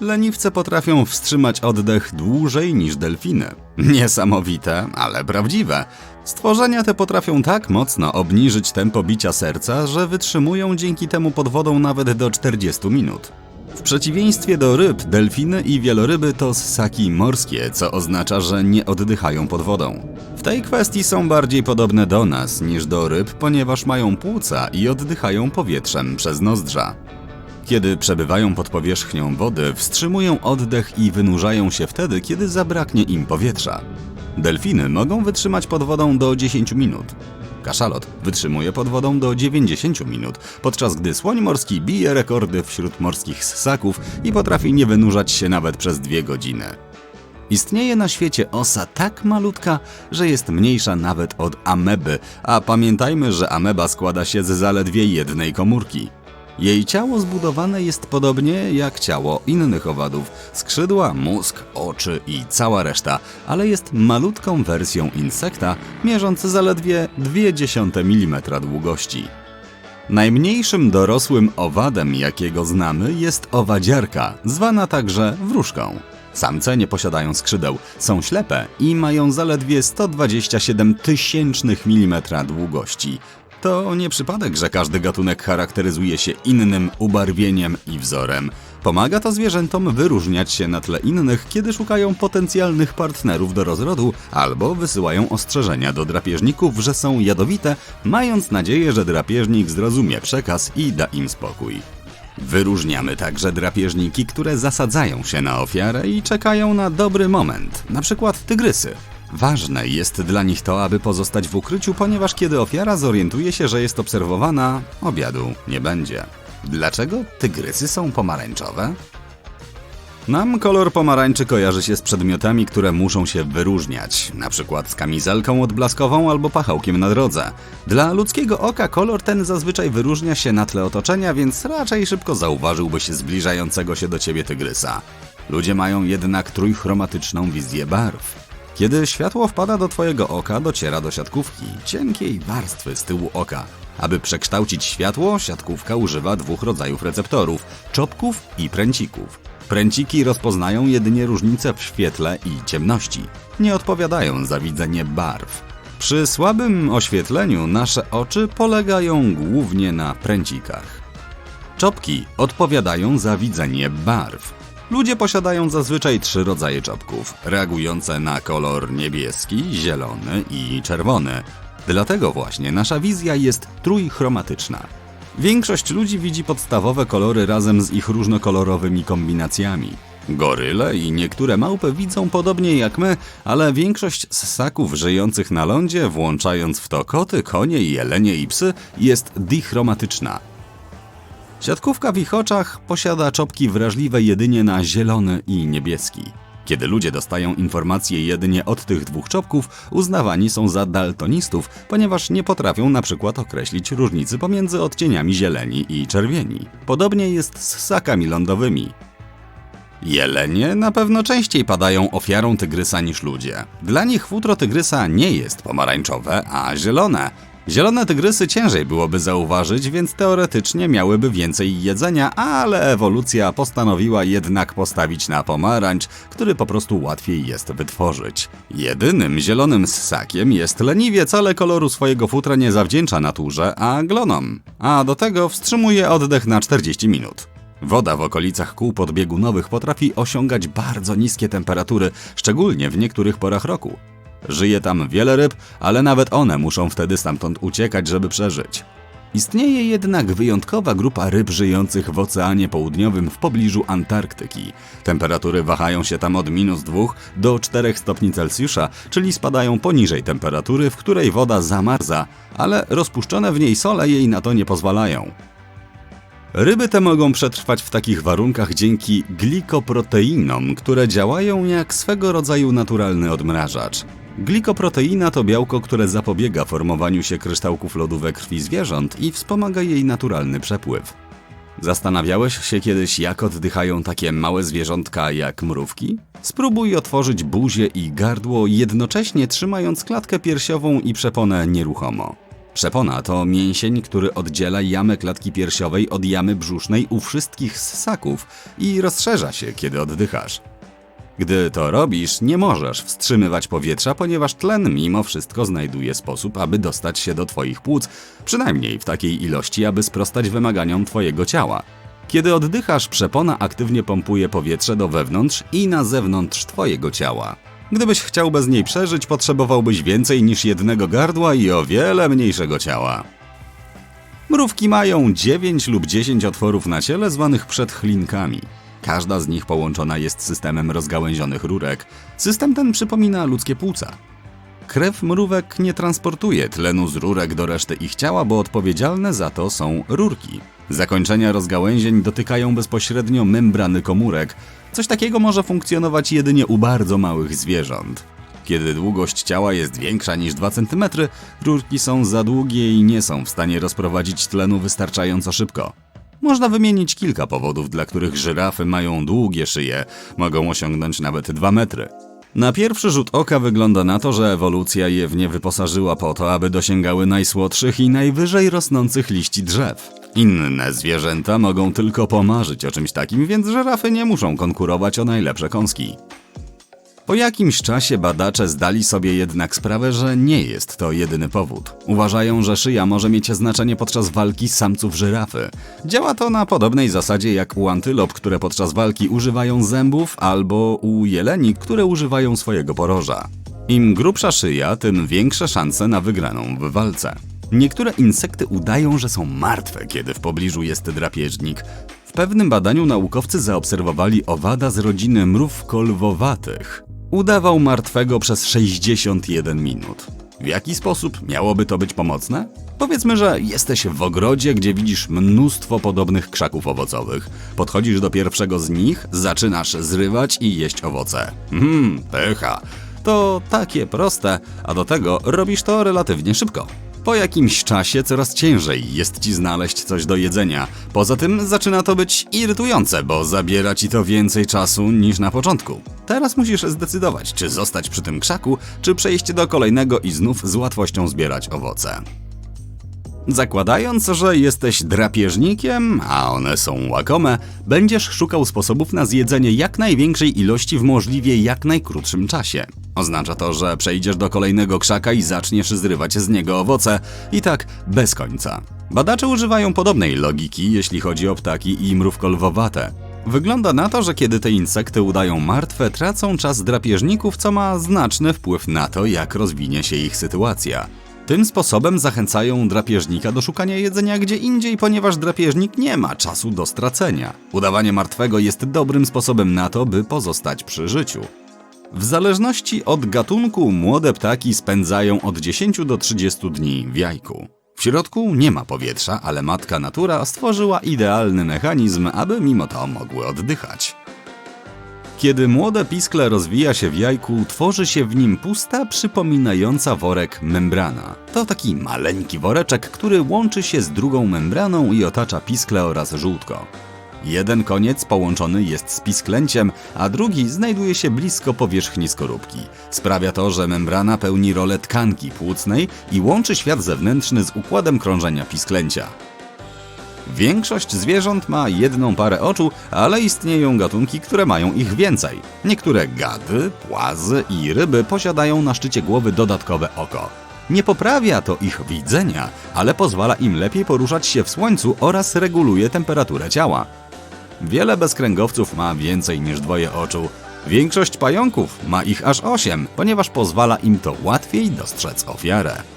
Leniwce potrafią wstrzymać oddech dłużej niż delfiny. Niesamowite, ale prawdziwe. Stworzenia te potrafią tak mocno obniżyć tempo bicia serca, że wytrzymują dzięki temu pod wodą nawet do 40 minut. W przeciwieństwie do ryb, delfiny i wieloryby to ssaki morskie, co oznacza, że nie oddychają pod wodą. W tej kwestii są bardziej podobne do nas niż do ryb, ponieważ mają płuca i oddychają powietrzem przez nozdrza. Kiedy przebywają pod powierzchnią wody, wstrzymują oddech i wynurzają się wtedy, kiedy zabraknie im powietrza. Delfiny mogą wytrzymać pod wodą do 10 minut. Kaszalot wytrzymuje pod wodą do 90 minut, podczas gdy słoń morski bije rekordy wśród morskich ssaków i potrafi nie wynurzać się nawet przez dwie godziny. Istnieje na świecie osa tak malutka, że jest mniejsza nawet od ameby, a pamiętajmy, że ameba składa się z zaledwie jednej komórki. Jej ciało zbudowane jest podobnie jak ciało innych owadów: skrzydła, mózg, oczy i cała reszta, ale jest malutką wersją insekta, mierząc zaledwie 0,2 mm długości. Najmniejszym dorosłym owadem, jakiego znamy, jest owadziarka, zwana także wróżką. Samce nie posiadają skrzydeł, są ślepe i mają zaledwie 127 tysięcznych milimetra długości. To nie przypadek, że każdy gatunek charakteryzuje się innym ubarwieniem i wzorem. Pomaga to zwierzętom wyróżniać się na tle innych, kiedy szukają potencjalnych partnerów do rozrodu albo wysyłają ostrzeżenia do drapieżników, że są jadowite, mając nadzieję, że drapieżnik zrozumie przekaz i da im spokój. Wyróżniamy także drapieżniki, które zasadzają się na ofiarę i czekają na dobry moment, na przykład tygrysy. Ważne jest dla nich to, aby pozostać w ukryciu, ponieważ kiedy ofiara zorientuje się, że jest obserwowana, obiadu nie będzie. Dlaczego tygrysy są pomarańczowe? Nam kolor pomarańczy kojarzy się z przedmiotami, które muszą się wyróżniać, na przykład z kamizelką odblaskową albo pachołkiem na drodze. Dla ludzkiego oka kolor ten zazwyczaj wyróżnia się na tle otoczenia, więc raczej szybko zauważyłbyś zbliżającego się do ciebie tygrysa. Ludzie mają jednak trójchromatyczną wizję barw. Kiedy światło wpada do twojego oka, dociera do siatkówki, cienkiej warstwy z tyłu oka. Aby przekształcić światło, siatkówka używa dwóch rodzajów receptorów czopków i pręcików. Pręciki rozpoznają jedynie różnice w świetle i ciemności. Nie odpowiadają za widzenie barw. Przy słabym oświetleniu nasze oczy polegają głównie na pręcikach. Czopki odpowiadają za widzenie barw. Ludzie posiadają zazwyczaj trzy rodzaje czopków, reagujące na kolor niebieski, zielony i czerwony. Dlatego właśnie nasza wizja jest trójchromatyczna. Większość ludzi widzi podstawowe kolory razem z ich różnokolorowymi kombinacjami. Goryle i niektóre małpy widzą podobnie jak my, ale większość ssaków żyjących na lądzie, włączając w to koty, konie, jelenie i psy, jest dichromatyczna. Siatkówka w ich oczach posiada czopki wrażliwe jedynie na zielony i niebieski. Kiedy ludzie dostają informacje jedynie od tych dwóch czopków, uznawani są za daltonistów, ponieważ nie potrafią na przykład określić różnicy pomiędzy odcieniami zieleni i czerwieni. Podobnie jest z ssakami lądowymi. Jelenie na pewno częściej padają ofiarą tygrysa niż ludzie. Dla nich futro tygrysa nie jest pomarańczowe, a zielone. Zielone tygrysy ciężej byłoby zauważyć, więc teoretycznie miałyby więcej jedzenia, ale ewolucja postanowiła jednak postawić na pomarańcz, który po prostu łatwiej jest wytworzyć. Jedynym zielonym ssakiem jest leniwiec, ale koloru swojego futra nie zawdzięcza naturze, a glonom. A do tego wstrzymuje oddech na 40 minut. Woda w okolicach kół podbiegunowych potrafi osiągać bardzo niskie temperatury, szczególnie w niektórych porach roku. Żyje tam wiele ryb, ale nawet one muszą wtedy stamtąd uciekać, żeby przeżyć. Istnieje jednak wyjątkowa grupa ryb żyjących w Oceanie Południowym w pobliżu Antarktyki. Temperatury wahają się tam od minus 2 do 4 stopni Celsjusza, czyli spadają poniżej temperatury, w której woda zamarza, ale rozpuszczone w niej sole jej na to nie pozwalają. Ryby te mogą przetrwać w takich warunkach dzięki glikoproteinom, które działają jak swego rodzaju naturalny odmrażacz. Glikoproteina to białko, które zapobiega formowaniu się kryształków lodu we krwi zwierząt i wspomaga jej naturalny przepływ. Zastanawiałeś się kiedyś, jak oddychają takie małe zwierzątka jak mrówki? Spróbuj otworzyć buzię i gardło, jednocześnie trzymając klatkę piersiową i przeponę nieruchomo. Przepona to mięsień, który oddziela jamę klatki piersiowej od jamy brzusznej u wszystkich ssaków i rozszerza się, kiedy oddychasz. Gdy to robisz, nie możesz wstrzymywać powietrza, ponieważ tlen mimo wszystko znajduje sposób, aby dostać się do Twoich płuc, przynajmniej w takiej ilości, aby sprostać wymaganiom Twojego ciała. Kiedy oddychasz, przepona aktywnie pompuje powietrze do wewnątrz i na zewnątrz Twojego ciała. Gdybyś chciał bez niej przeżyć, potrzebowałbyś więcej niż jednego gardła i o wiele mniejszego ciała. Mrówki mają 9 lub 10 otworów na ciele zwanych przedchlinkami. Każda z nich połączona jest systemem rozgałęzionych rurek. System ten przypomina ludzkie płuca. Krew mrówek nie transportuje tlenu z rurek do reszty ich ciała, bo odpowiedzialne za to są rurki. Zakończenia rozgałęzień dotykają bezpośrednio membrany komórek. Coś takiego może funkcjonować jedynie u bardzo małych zwierząt. Kiedy długość ciała jest większa niż 2 cm, rurki są za długie i nie są w stanie rozprowadzić tlenu wystarczająco szybko. Można wymienić kilka powodów, dla których żyrafy mają długie szyje, mogą osiągnąć nawet 2 metry. Na pierwszy rzut oka wygląda na to, że ewolucja je w nie wyposażyła po to, aby dosięgały najsłodszych i najwyżej rosnących liści drzew. Inne zwierzęta mogą tylko pomarzyć o czymś takim, więc żyrafy nie muszą konkurować o najlepsze kąski. Po jakimś czasie badacze zdali sobie jednak sprawę, że nie jest to jedyny powód. Uważają, że szyja może mieć znaczenie podczas walki samców żyrafy. Działa to na podobnej zasadzie jak u antylop, które podczas walki używają zębów, albo u jeleni, które używają swojego poroża. Im grubsza szyja, tym większe szanse na wygraną w walce. Niektóre insekty udają, że są martwe, kiedy w pobliżu jest drapieżnik. W pewnym badaniu naukowcy zaobserwowali owada z rodziny mrów kolwowatych. Udawał martwego przez 61 minut. W jaki sposób miałoby to być pomocne? Powiedzmy, że jesteś w ogrodzie, gdzie widzisz mnóstwo podobnych krzaków owocowych. Podchodzisz do pierwszego z nich, zaczynasz zrywać i jeść owoce. Mmm, pycha. To takie proste, a do tego robisz to relatywnie szybko. Po jakimś czasie coraz ciężej jest ci znaleźć coś do jedzenia. Poza tym zaczyna to być irytujące, bo zabiera ci to więcej czasu niż na początku. Teraz musisz zdecydować, czy zostać przy tym krzaku, czy przejść do kolejnego i znów z łatwością zbierać owoce. Zakładając, że jesteś drapieżnikiem, a one są łakome, będziesz szukał sposobów na zjedzenie jak największej ilości w możliwie jak najkrótszym czasie. Oznacza to, że przejdziesz do kolejnego krzaka i zaczniesz zrywać z niego owoce, i tak bez końca. Badacze używają podobnej logiki, jeśli chodzi o ptaki i mrówkolwowate. Wygląda na to, że kiedy te insekty udają martwe, tracą czas drapieżników, co ma znaczny wpływ na to, jak rozwinie się ich sytuacja. Tym sposobem zachęcają drapieżnika do szukania jedzenia gdzie indziej, ponieważ drapieżnik nie ma czasu do stracenia. Udawanie martwego jest dobrym sposobem na to, by pozostać przy życiu. W zależności od gatunku młode ptaki spędzają od 10 do 30 dni w jajku. W środku nie ma powietrza, ale matka natura stworzyła idealny mechanizm, aby mimo to mogły oddychać. Kiedy młode piskle rozwija się w jajku, tworzy się w nim pusta, przypominająca worek membrana. To taki maleńki woreczek, który łączy się z drugą membraną i otacza piskle oraz żółtko. Jeden koniec połączony jest z pisklęciem, a drugi znajduje się blisko powierzchni skorupki. Sprawia to, że membrana pełni rolę tkanki płucnej i łączy świat zewnętrzny z układem krążenia pisklęcia. Większość zwierząt ma jedną parę oczu, ale istnieją gatunki, które mają ich więcej. Niektóre gady, płazy i ryby posiadają na szczycie głowy dodatkowe oko. Nie poprawia to ich widzenia, ale pozwala im lepiej poruszać się w słońcu oraz reguluje temperaturę ciała. Wiele bezkręgowców ma więcej niż dwoje oczu. Większość pająków ma ich aż osiem, ponieważ pozwala im to łatwiej dostrzec ofiarę.